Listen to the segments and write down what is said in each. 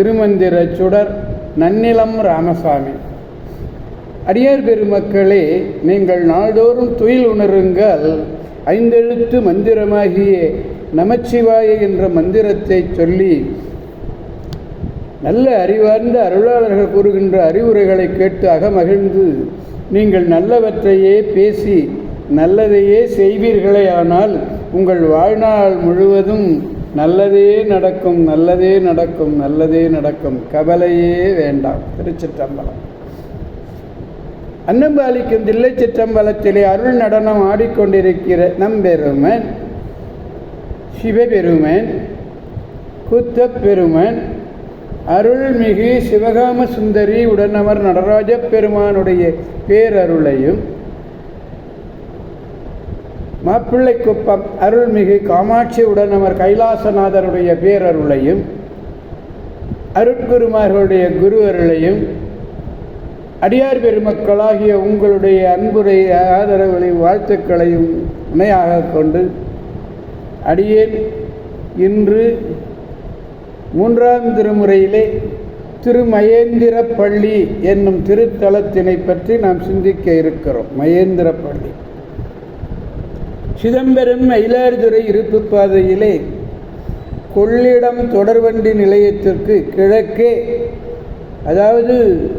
திருமந்திர சுடர் நன்னிலம் ராமசாமி. அடியார் பெருமக்களே நீங்கள் நாள்தோறும் துயில் உணருங்கள். ஐந்தெழுத்து மந்திரமாகிய நமச்சிவாய என்ற மந்திரத்தை சொல்லி நல்ல அறிவார்ந்த அருளாளர்கள் கூறுகின்ற அறிவுரைகளை கேட்டு அகமகிழ்ந்து நீங்கள் நல்லவற்றையே பேசி நல்லதையே செய்வீர்களே ஆனால் உங்கள் வாழ்நாள் முழுவதும் நல்லதே நடக்கும் நல்லதே நடக்கும் நல்லதே நடக்கும். கவலையே வேண்டாம். திருச்சிற்றம்பலம். அன்னம்பாலிக்கும் தில்லை சிற்றம்பலத்திலே அருள் நடனம் ஆடிக்கொண்டிருக்கிற நம்பெருமன் சிவபெருமன் குத்தப்பெருமன் அருள்மிகு சிவகாம சுந்தரி உடனமர் நடராஜ பெருமானுடைய பேரருளையும் மாப்பிள்ளைக்குப்பம் அருள்மிகு காமாட்சி அவர் கைலாசநாதருடைய பேரருளையும் அருட்குருமார்களுடைய குரு அருளையும் அடியார் பெருமக்களாகிய உங்களுடைய அன்புடைய ஆதரவுகளையும் வாழ்த்துக்களையும் இணையாக கொண்டு அடியேன் இன்று மூன்றாம் திருமுறையிலே திருமகேந்திர பள்ளி என்னும் திருத்தலத்தினை பற்றி நாம் சிந்திக்க இருக்கிறோம். மகேந்திர பள்ளி சிதம்பரம் மயிலாடுதுறை இருப்பு பாதையிலே கொள்ளிடம் தொடர்வண்டி நிலையத்திற்கு கிழக்கே அதாவது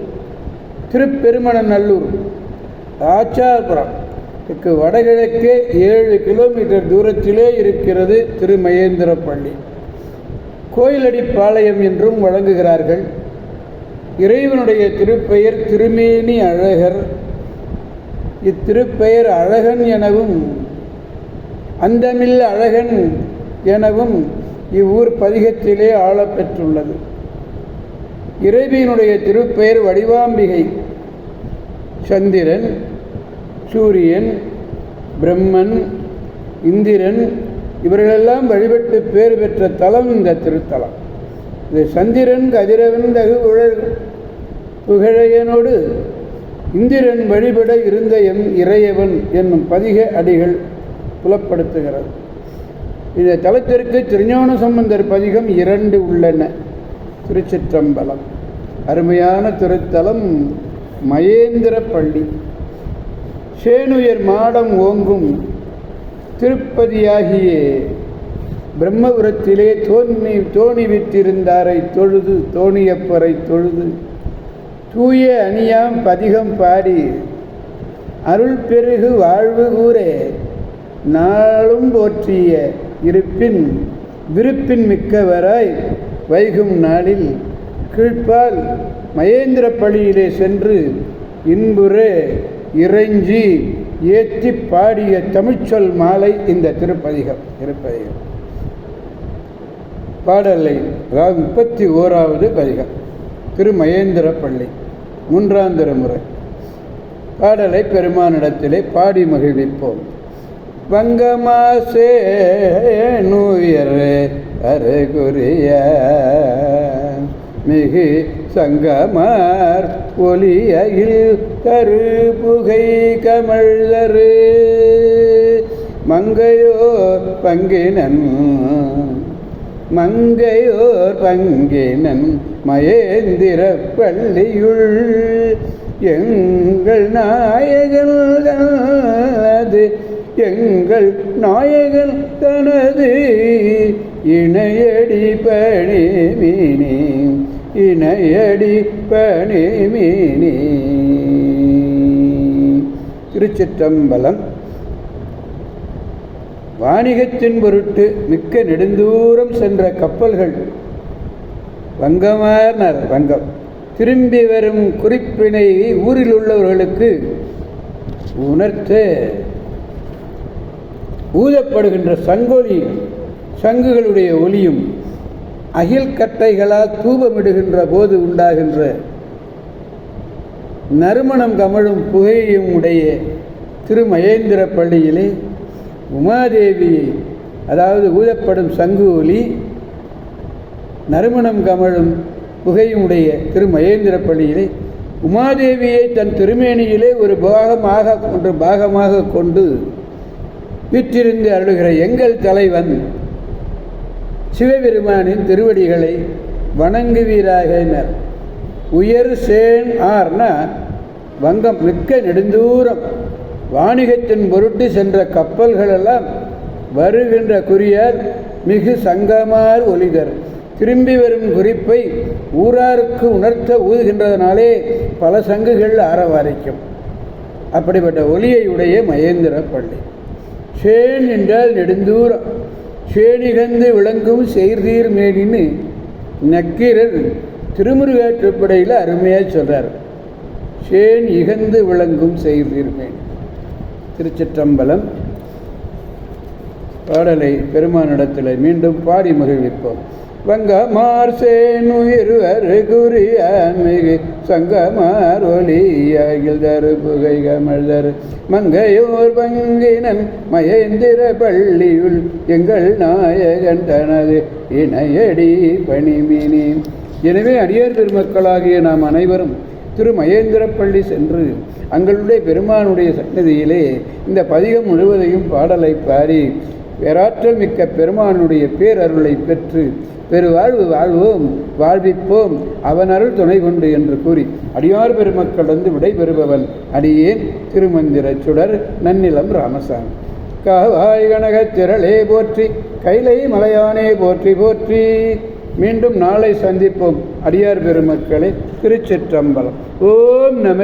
திருப்பெருமணநல்லூர் ஆச்சாபுரம் இதுக்கு வடகிழக்கே ஏழு கிலோமீட்டர் தூரத்திலே இருக்கிறது திருமகேந்திரப்பள்ளி. கோயிலடிப்பாளையம் என்றும் வழங்குகிறார்கள். இறைவனுடைய திருப்பெயர் திருமேனி அழகர். இத்திருப்பெயர் அழகன் எனவும் அந்தமில் அழகன் எனவும் இவ்வூர் பதிகத்திலே ஆளப்பெற்றுள்ளது. இறைவியினுடைய திருப்பெயர் வடிவாம்பிகை. சந்திரன் சூரியன் பிரம்மன் இந்திரன் இவர்களெல்லாம் வழிபட்டு பேர் பெற்ற தலம் இந்த திருத்தலம். இது சந்திரன் கதிரவன் தகு உழல் புகழையனோடு இந்திரன் வழிபட இருந்த எம் இறையவன் என்னும் பதிக அடிகள் புலப்படுத்துகிறது. இந்த தலத்திற்கு திருஞான சம்பந்தர் பதிகம் இரண்டு உள்ளன. திருச்சிற்றம்பலம். அருமையான திருத்தலம் மகேந்திர பள்ளி. சேனுயர் மாடம் ஓங்கும் திருப்பதியாகிய பிரம்மபுரத்திலே தோணி தோணி விட்டிருந்தாரை தொழுது தோணியப்பரை தொழுது. தூய அணியாம் பதிகம் பாடி அருள் பெருகு வாழ்வு கூறே. நாளும் போற்றிய இருப்பின் விருப்பின் மிக்கவராய் வைகும் நாளில் கீழ்ப்பால் மகேந்திர பள்ளியிலே சென்று இன்புற இறைஞ்சி ஏற்றி பாடிய தமிழ்ச்சொல் மாலை இந்த திருப்பதிகம் திருப்பதிகம். பாடலை அதாவது முப்பத்தி ஓராவது பதிகம் திருமகேந்திர பள்ளி மூன்றாம் திருமுறை. பாடலை பெருமானிடத்திலே பாடி மகிழ்விப்போம். வங்கமாசே நூயர் அருகுரிய மிகு சங்கமார் ஒலியில் கருபுகை கமழ்தரு. மங்கையோர் பங்கினன் மங்கையோர் பங்கினன் மகேந்திர பள்ளியுள். எங்கள் நாயகன் அது எங்கள் நாயகன் தனது இணையடி பணிமினி இணையடி பணிமினி திருச்சிற்றம்பலம். வாணிகத்தின் பொருட்டு மிக்க நெடுந்தூரம் சென்ற கப்பல்கள் வங்கமார்னர் வங்கம். திரும்பி வரும் குறிப்பினை ஊரில் உள்ளவர்களுக்கு உணர்த்த ஊதப்படுகின்ற சங்கொலி சங்குகளுடைய ஒலியும் அகில் கட்டைகளால் தூபமிடுகின்ற போது உண்டாகின்ற நறுமணம் கமழும் புகையும் உடைய திருமகேந்திர பள்ளியிலே உமாதேவியை அதாவது ஊதப்படும் சங்கு ஒலி நறுமணம் கமழும் புகையுடைய திருமகேந்திர பள்ளியிலே உமாதேவியை தன் திருமேனியிலே ஒரு பாகமாக கொண்டு பாகமாக கொண்டு விற்றிருந்து அருளுகிற எங்கள் தலைவன் சிவபெருமானின் திருவடிகளை வணங்குவீராக உயர் சேன் ஆர்னா வங்கம் மிக்க நெடுந்தூரம். வாணிகத்தின் பொருட்டு சென்ற கப்பல்களெல்லாம் வருகின்ற குறியார் மிகு சங்கமார் ஒலிதர் திரும்பி வரும் குறிப்பை ஊராருக்கு உணர்த்த ஊதுகின்றதனாலே பல சங்குகள் ஆரவாரிக்கும். அப்படிப்பட்ட ஒலியை உடைய மகேந்திர பள்ளி. சேன் என்றால் நெடுந்தூரம் சேனிகந்து விளங்கும் செய்தீர் மேனின்னு நக்கீரர் திருமுருகாற்றுப்படையில் அருமையாக சொல்கிறார் சேன் இகந்து விளங்கும் செய்தீர் மேன். திருச்சிற்றம்பலம் பாடலை பெருமானிடத்தில் மீண்டும் பாடி மகிழ்விப்போம். வங்கமார் சேனுயிர்வர் மிகு சங்கமார் ஒலியாகில் தரு புகை கமழ்தர் மங்கையோர் பங்கினன் மகேந்திர பள்ளியுள் எங்கள் நாயகன் தனது இணையடி பணிமினி. எனவே அடியார் பெருமக்களாகிய நாம் அனைவரும் திரு மகேந்திரப்பள்ளி சென்று அங்களுடைய பெருமானுடைய சன்னதியிலே இந்த பதிகம் முழுவதையும் பாடலை பாடி பேராற்றல் மிக்க பெருமானுடைய பேரருளை பெற்று பெருவாழ்வு வாழ்வோம் வாழ்விப்போம் அவன் அருள் துணை கொண்டு என்று கூறி அடியார் பெருமக்கள் வந்து விடைபெறுபவன் அடியேன் திருமந்திர சுடர் நன்னிலம் ராமசாமி. காவாய் கனகத் திரளே போற்றி கைலை மலையானே போற்றி போற்றி. மீண்டும் நாளை சந்திப்போம் அடியார் பெருமக்களை திருச்சிற்றம்பலம். ஓம் நம